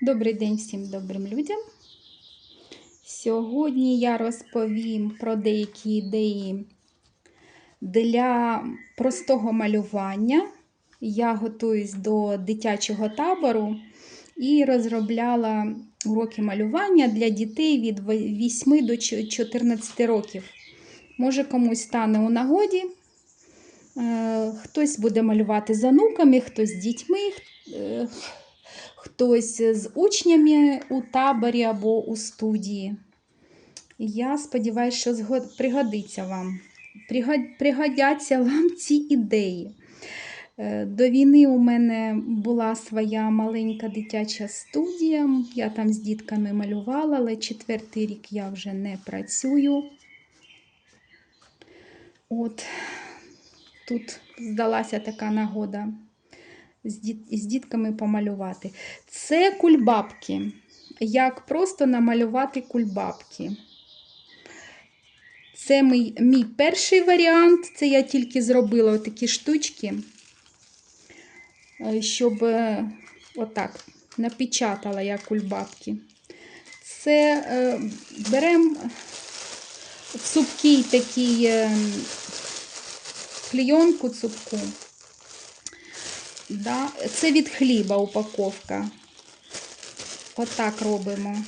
Добрий день всім добрим людям. Сьогодні я розповім про деякі ідеї для простого малювання. Я готуюсь до дитячого табору і розробляла уроки малювання для дітей від 8 до 14 років. Може, комусь стане у нагоді. Е, Хтось буде малювати з онуками, хтось з дітьми, е, хтось з учнями у таборі або у студії. Я сподіваюся, що пригодиться вам. Пригодяться вам ці ідеї. Е, До війни у мене була своя маленька дитяча студія. Я там з дітками малювала, але четвертий рік я вже не працюю. От тут здалася така нагода з, діт... з дітками помалювати. Це кульбабки. Як просто намалювати кульбабки. Це мій, мій перший варіант. Це я тільки зробила такі штучки, е, щоб е, отак напечатала я кульбабки. Це е, беремо цупкий такий е, клейонку цупку. Да? Це від хліба упаковка. Отак робимо.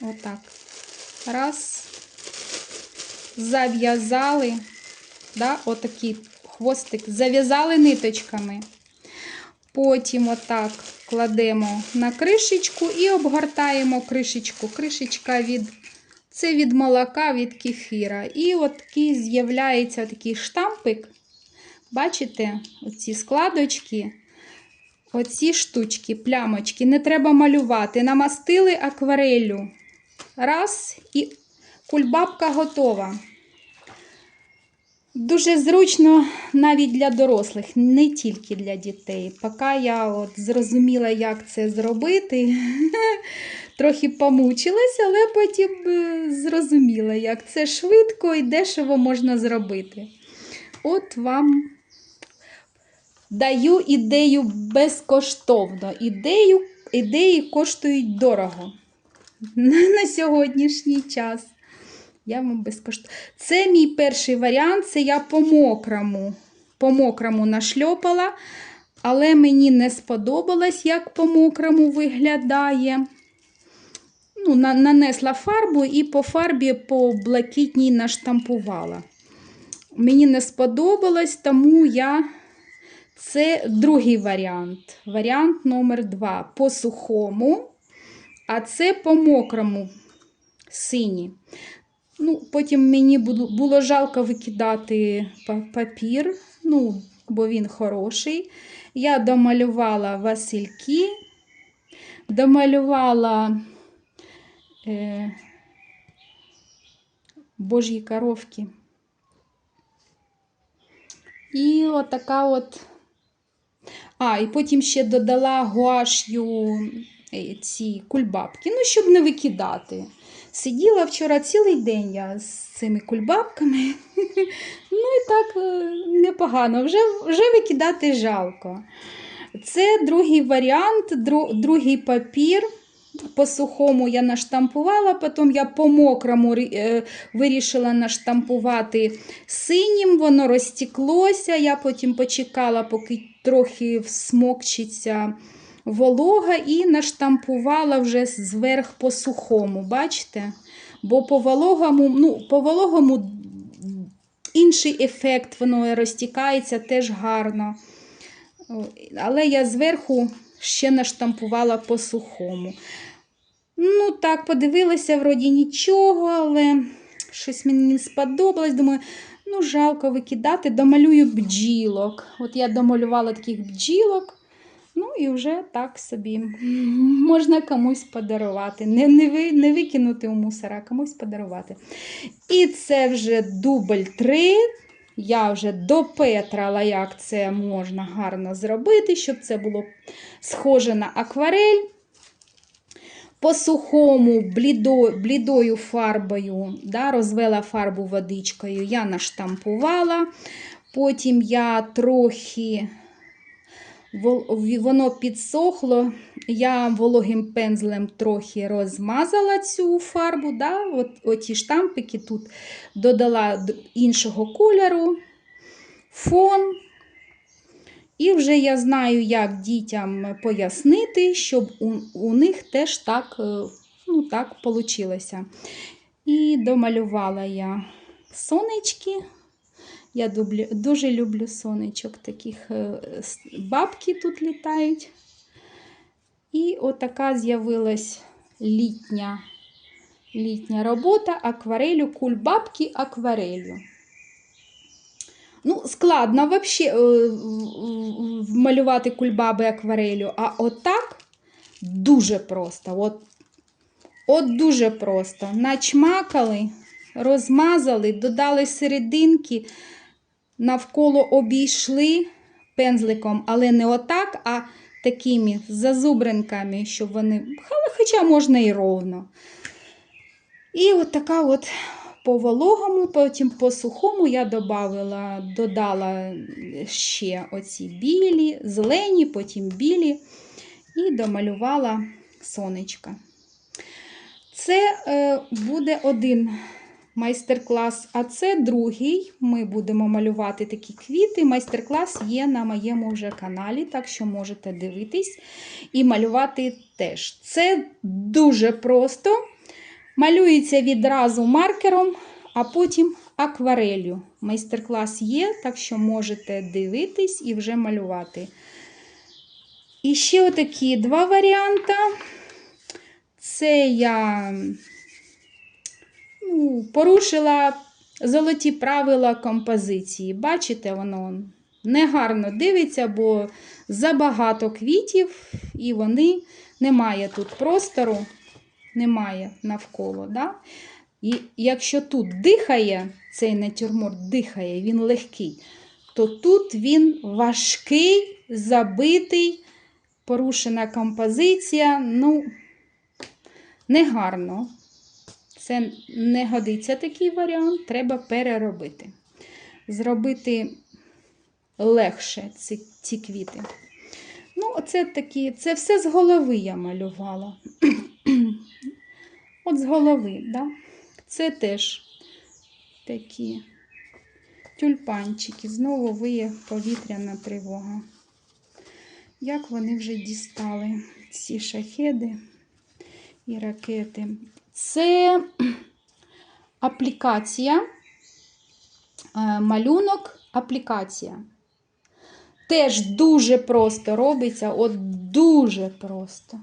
Отак. Раз. Зав'язали. Да? Отакий хвостик. Зав'язали ниточками. Потім отак кладемо на кришечку і обгортаємо кришечку. Кришечка від це від молока, від кефіра. І от такий з'являється такий штампик. Бачите, оці складочки, оці штучки, плямочки. Не треба малювати. Намастили аквареллю. Раз, і кульбабка готова. Дуже зручно навіть для дорослих, не тільки для дітей. Поки я от зрозуміла, як це зробити, трохи помучилась, але потім е, зрозуміла, як це швидко і дешево можна зробити. От вам даю ідею безкоштовно. Ідею, ідеї коштують дорого на сьогоднішній час. Я вам безкоштовно. Це мій перший варіант, це я по-мокрому. По-мокрому нашльопала, але мені не сподобалось, як по-мокрому виглядає. Ну, на- Нанесла фарбу і по фарбі по блакитній наштампувала. Мені не сподобалось, тому я. Це другий варіант. Варіант номер два. По сухому, а це по мокрому сині. Ну, потім мені було, жалко викидати папір, ну, бо він хороший. Я домалювала васильки, домалювала е, божі коровки. І отака от. А, і потім ще додала гуаш'ю е, ці кульбабки, ну, щоб не викидати. Сиділа вчора цілий день я з цими кульбабками. Ну і так е, непогано, вже, вже викидати жалко. Це другий варіант, другий папір. По сухому я наштампувала, потім я по мокрому е, вирішила наштампувати синім, воно розтіклося. Я потім почекала, поки трохи всмокчиться волога, і наштампувала вже зверх по сухому. Бачите? Бо по вологому, ну, по вологому інший ефект, воно розтікається теж гарно. Але я зверху ще наштампувала по сухому. Ну, так, подивилася, вроді нічого, але щось мені не сподобалось. Думаю, ну, жалко викидати, домалюю бджілок. От я домалювала таких бджілок. Ну і вже так собі можна комусь подарувати. Не, не, ви, не викинути у мусора, а комусь подарувати. І це вже дубль 3. Я вже допетрала, як це можна гарно зробити, щоб це було схоже на акварель. По сухому блідо, блідою фарбою да, розвела фарбу водичкою, я наштампувала. Потім я трохи воно підсохло, я вологим пензлем трохи розмазала цю фарбу. Да? От, оті штампики тут додала іншого кольору, фон. І вже я знаю, як дітям пояснити, щоб у, у них теж так, е, ну, так вийшло. І домалювала я сонечки. Я дуже люблю сонечок, таких е, бабки тут літають. І отака з'явилась літня, літня робота акварелю, кульбабки акварелю. Ну, складно взагалі вмалювати кульбаби акварелю, а отак дуже просто. От, от дуже просто. Начмакали, розмазали, додали серединки, навколо обійшли пензликом, але не отак, а такими зазубринками, щоб вони, хоча можна і ровно. І от така от по вологому, потім по сухому я додала, додала ще оці білі, зелені, потім білі, і домалювала сонечка. Це е, буде один майстер-клас, а це другий. Ми будемо малювати такі квіти. Майстер-клас є на моєму вже каналі, так що можете дивитись і малювати теж. Це дуже просто. Малюється відразу маркером, а потім акварелью. Майстер-клас є, так що можете дивитись і вже малювати. І ще отакі два варіанти. Це я порушила золоті правила композиції. Бачите, воно негарно дивиться, бо забагато квітів, і вони немає тут простору, немає навколо. Да? І якщо тут дихає, цей натюрморт дихає, він легкий, то тут він важкий, забитий, порушена композиція. Ну, негарно. Це не годиться такий варіант, треба переробити. Зробити легше ці, ці квіти. Ну, оце такі, це все з голови я малювала. От з голови, да? Це теж такі тюльпанчики. Знову виє повітряна тривога. Як вони вже дістали ці шахеди і ракети. Це аплікація, е, малюнок аплікація. Теж дуже просто робиться, от дуже просто.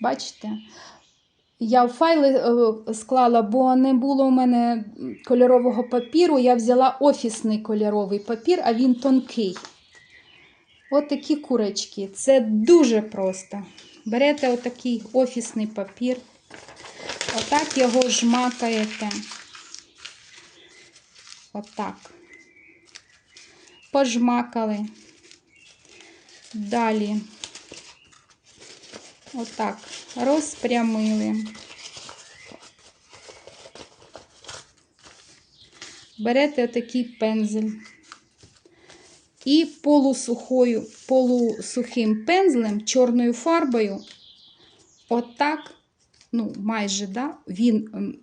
Бачите? Я файли е, склала, бо не було у мене кольорового папіру. Я взяла офісний кольоровий папір, а він тонкий. От такі курочки. Це дуже просто. Берете отакий офісний папір. Отак його жмакаєте. Отак. Пожмакали. Далі. Отак. Розпрямили. Берете отакий пензель. І полусухою, полусухим пензлем, чорною фарбою, отак ну, майже, да, він ем,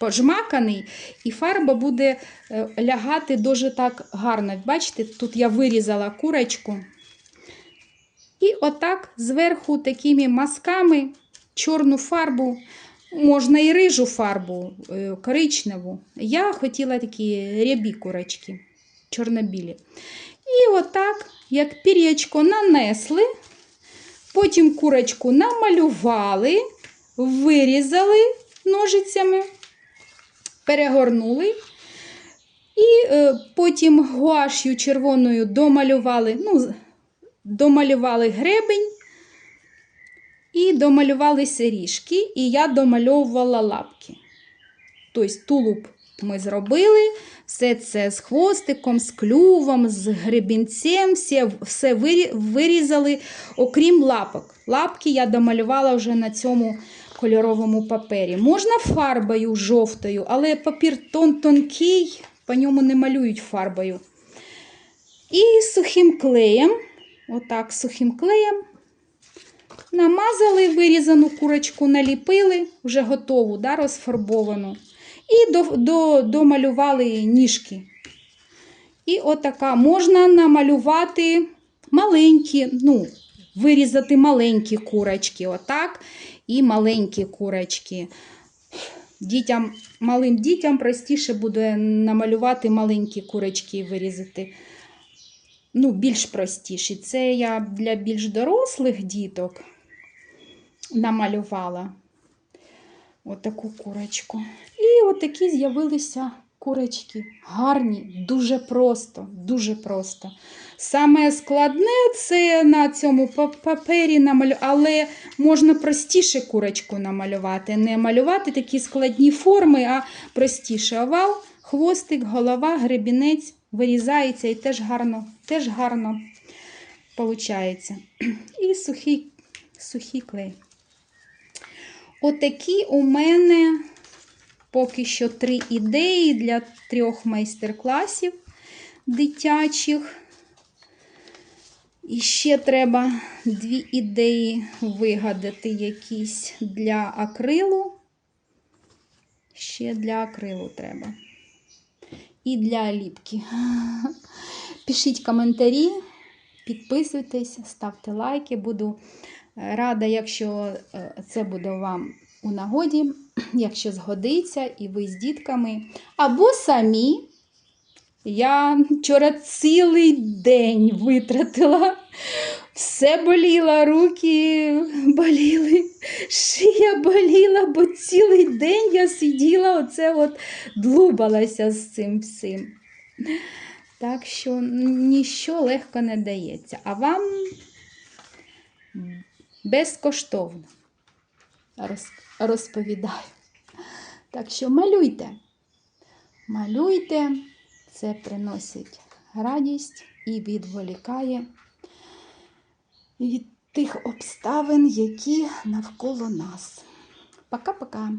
пожмаканий, і фарба буде е, лягати дуже так гарно. Бачите, тут я вирізала курочку. І отак зверху такими мазками чорну фарбу, можна і рижу фарбу, е, коричневу. Я хотіла такі рябі курочки, чорнобілі. І отак, як пір'ячко нанесли, потім курочку намалювали вирізали ножицями, перегорнули. І е, потім гуаш'ю червоною домалювали, ну, домалювали гребень і домалювали сиріжки, і я домальовувала лапки. Тобто тулуб ми зробили, все це з хвостиком, з клювом, з гребінцем, все, все вирізали, окрім лапок. Лапки я домалювала вже на цьому кольоровому папері. Можна фарбою жовтою, але папір тон тонкий, по ньому не малюють фарбою. І сухим клеєм, отак, сухим клеєм намазали вирізану курочку, наліпили, вже готову, да, розфарбовану. І до, до, домалювали ніжки. І отака можна намалювати маленькі, ну, вирізати маленькі курочки, отак, і маленькі курочки. Дітям, малим дітям простіше буде намалювати маленькі курочки і вирізати. Ну, більш простіші. Це я для більш дорослих діток намалювала отаку курочку. І отакі з'явилися курочки. Гарні, дуже просто, дуже просто. Саме складне це на цьому папері намалювати, але можна простіше курочку намалювати. Не малювати такі складні форми, а простіше. Овал, хвостик, голова, гребінець вирізається і теж гарно, теж гарно получається. І сухий, сухий клей. Отакі у мене поки що три ідеї для трьох майстер-класів дитячих. І ще треба дві ідеї вигадати якісь для акрилу. Ще для акрилу треба. І для ліпки. Пишіть коментарі, підписуйтесь, ставте лайки. Буду е, рада, якщо е, це буде вам у нагоді, якщо згодиться, і ви з дітками. Або самі. Я вчора цілий день витратила. Все боліло, руки боліли, шия боліла, бо цілий день я сиділа, оце от длубалася з цим всім. Так що ніщо легко не дається. А вам безкоштовно розповідаю. Так що малюйте. Малюйте, це приносить радість і відволікає від тих обставин, які навколо нас. Пока-пока.